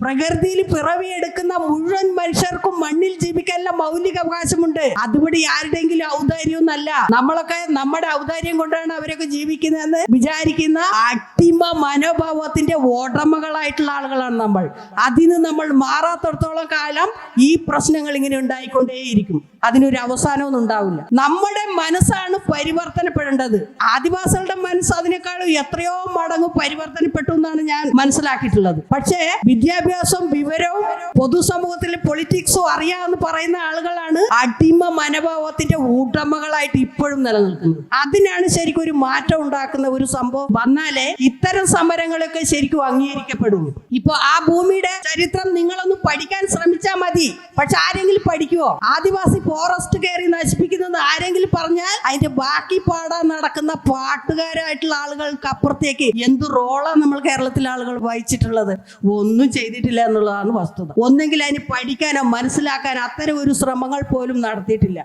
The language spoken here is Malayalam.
പ്രകൃതിയിൽ പിറവിയെടുക്കുന്ന മുഴുവൻ മനുഷ്യർക്കും മണ്ണിൽ ജീവിക്കാനുള്ള മൗലിക അവകാശമുണ്ട് അതുപടി ആരുടെങ്കിലും ഔദാര്യമൊന്നല്ല നമ്മളൊക്കെ നമ്മുടെ ഔദാര്യം കൊണ്ടാണ് അവരൊക്കെ ജീവിക്കുന്നതെന്ന് വിചാരിക്കുന്ന അട്ടിമ മനോഭാവത്തിന്റെ ഉടമകളായിട്ടുള്ള ആളുകളാണ് നമ്മൾ. അതിന് നമ്മൾ മാറാത്തടത്തോളം കാലം ഈ പ്രശ്നങ്ങൾ ഇങ്ങനെ ഉണ്ടായിക്കൊണ്ടേയിരിക്കും. അതിനൊരു അവസാനമൊന്നും ഉണ്ടാവില്ല. നമ്മുടെ മനസ്സാണ് പരിവർത്തനപ്പെടേണ്ടത്. ആദിവാസികളുടെ മനസ്സ് അതിനേക്കാളും എത്രയോ മടങ്ങ് പരിവർത്തനപ്പെട്ടു എന്നാണ് ഞാൻ മനസ്സിലാക്കിയിട്ടുള്ളത്. പക്ഷേ വിദ്യാഭ്യാസം വിവരവും പൊതുസമൂഹത്തിൽ പൊളിറ്റിക്സും അറിയാമെന്ന് പറയുന്ന ആളുകളാണ് അടിമ മനോഭാവത്തിന്റെ ഉടമകളായിട്ട് ഇപ്പോഴും നിലനിൽക്കുന്നത്. അതിനാണ് ശരിക്കും ഒരു മാറ്റം ഉണ്ടാക്കുന്ന ഒരു സംഭവം വന്നാലേ ഇത്തരം സമരങ്ങളൊക്കെ ശരിക്കും അംഗീകരിക്കപ്പെടുള്ളൂ. ഇപ്പൊ ആ ഭൂമിയുടെ ചരിത്രം നിങ്ങളൊന്ന് പഠിക്കാൻ ശ്രമിച്ചാൽ മതി. പക്ഷെ ആരെങ്കിലും പഠിക്കുവോ? ആദിവാസി ഫോറസ്റ്റ് കയറി നശിപ്പിക്കുന്നത് ആരെങ്കിലും പറഞ്ഞാൽ അതിന്റെ ബാക്കി പാടാൻ നടക്കുന്ന പാട്ടുകാരായിട്ടുള്ള ആളുകൾക്ക് അപ്പുറത്തേക്ക് എന്ത് റോളാണ് നമ്മൾ കേരളത്തിലെ ആളുകൾ വഹിച്ചിട്ടുള്ളത്? ഒന്നും ചെയ്തിട്ടില്ല എന്നുള്ളതാണ് വസ്തുത. ഒന്നെങ്കിൽ അതിന് പഠിക്കാനോ മനസ്സിലാക്കാനോ അത്തരം ഒരു ശ്രമങ്ങൾ പോലും നടത്തിയിട്ടില്ല.